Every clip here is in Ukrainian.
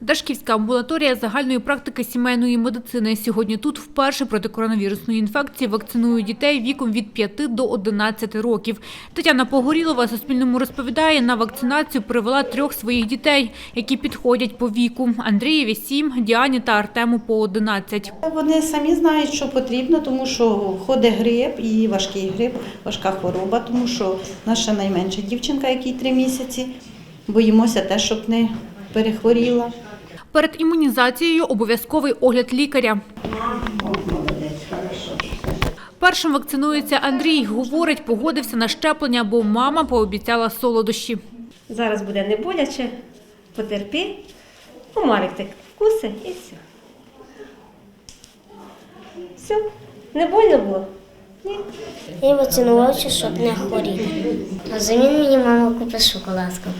Дашківська амбулаторія загальної практики сімейної медицини. Сьогодні тут вперше проти коронавірусної інфекції вакцинують дітей віком від 5 до 11 років. Тетяна Погорілова Суспільному розповідає, на вакцинацію привела трьох своїх дітей, які підходять по віку. Андрієві 7, Діані та Артему по 11. Вони самі знають, що потрібно, тому що ходить грип і важкий грип, важка хвороба, тому що наша найменша дівчинка, якій три місяці, боїмося те, щоб не перехворіла. Перед імунізацією обов'язковий огляд лікаря. Першим вакцинується Андрій. Говорить, погодився на щеплення, бо мама пообіцяла солодощі. Зараз буде не боляче, потерпи, комарик так вкуси і все. Все, не больно було? Ні. Я вакцинувався, щоб не хворіти. А замін мені мама купить шоколадку.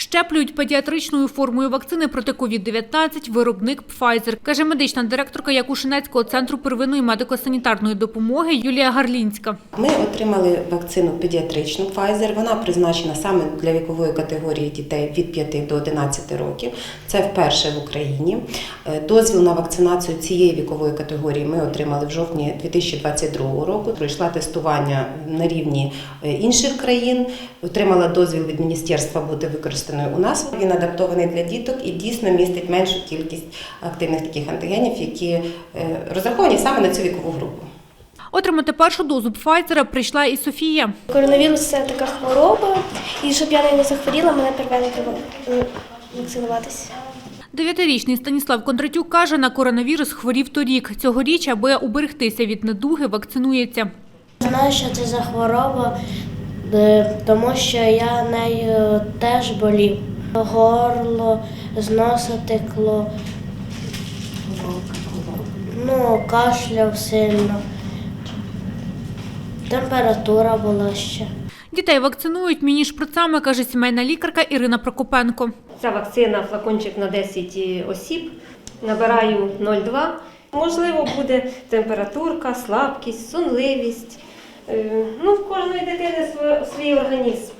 Щеплюють педіатричною формою вакцини проти COVID-19 виробник Pfizer, каже медична директорка Якушинецького центру первинної медико-санітарної допомоги Юлія Гарлінська. Ми отримали вакцину педіатричну Pfizer. Вона призначена саме для вікової категорії дітей від 5 до 11 років. Це вперше в Україні. Е, Дозвіл на вакцинацію цієї вікової категорії ми отримали в жовтні 2022 року. Пройшла тестування на рівні е, інших країн. Отримала дозвіл від міністерства бути використаною у нас. Він адаптований для діток і дійсно містить меншу кількість активних таких антигенів, які е, розраховані саме на цю вікову групу. Отримати першу дозу Pfizer прийшла і Софія. Коронавірус це така хвороба, і щоб я не захворіла, мене привели е, вакцинуватися. Дев'ятирічний Станіслав Кондратюк каже, на коронавірус хворів торік. Цьогоріч, аби уберегтися від недуги, вакцинується. Знаю, що це за хвороба, тому що я нею теж болів. Горло, з текло. Ну, кашляв сильно. Температура була ще. Дітей вакцинують міні-шприцами, каже сімейна лікарка Ірина Прокопенко. Ця вакцина, флакончик на 10 осіб, набираю 0,2. Можливо, буде температурка, слабкість, сонливість. Е, Ну, в кожної дитини свій організм.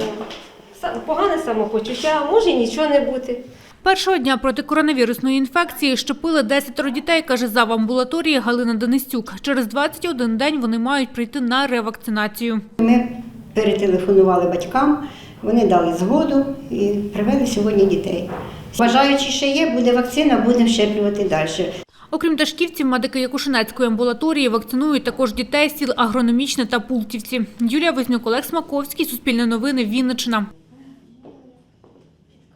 Е, Погане самопочуття, може і нічого не бути. Першого дня проти коронавірусної інфекції щепили 10 дітей, каже зав амбулаторії Галина Денисюк. Через 21 день вони мають прийти на ревакцинацію. Ми перетелефонували батькам, вони дали згоду і привели сьогодні дітей. Бажаючи ще є, буде вакцина, будемо щеплювати далі. Окрім Дашківців, медики Якушинецької амбулаторії вакцинують також дітей сіл Агрономічне та Пултівці. Юлія Вознюк, Олег Смаковський, Суспільне новини, Вінниччина.